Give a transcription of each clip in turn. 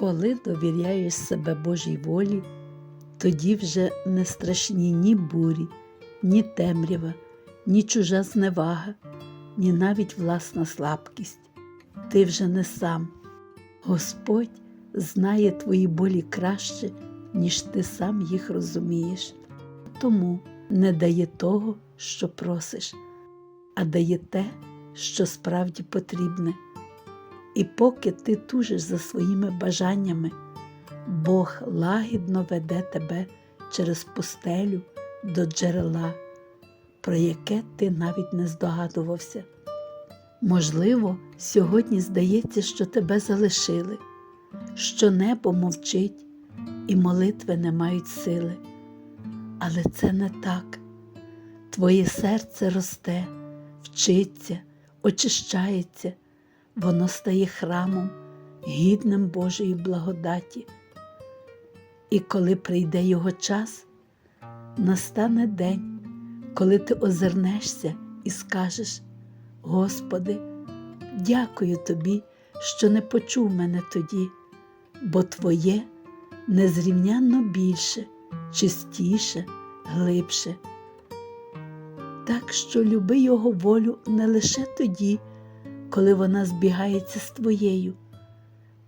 Коли довіряєш себе Божій волі, тоді вже не страшні ні бурі, ні темрява, ні чужа зневага, ні навіть власна слабкість. Ти вже не сам. Господь знає твої болі краще, ніж ти сам їх розумієш. Тому не дає того, що просиш, а дає те, що справді потрібне. І поки ти тужиш за своїми бажаннями, Бог лагідно веде тебе через пустелю до джерела, про яке ти навіть не здогадувався. Можливо, сьогодні здається, що тебе залишили, що небо мовчить і молитви не мають сили. Але це не так. Твоє серце росте, вчиться, очищається, воно стає храмом, гідним Божої благодаті. І коли прийде його час, настане день, коли ти озирнешся і скажеш: Господи, дякую тобі, що не почув мене тоді, бо Твоє незрівнянно більше, чистіше, глибше. Так що люби Його волю не лише тоді, коли вона збігається з твоєю,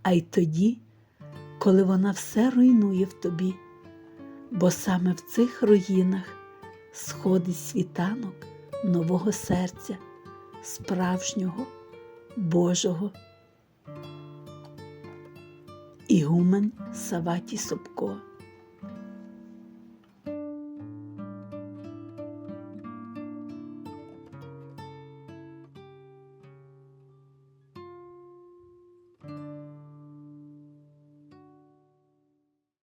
а й тоді, коли вона все руйнує в тобі, бо саме в цих руїнах сходить світанок нового серця, справжнього, Божого. Ігумен Саваті Собко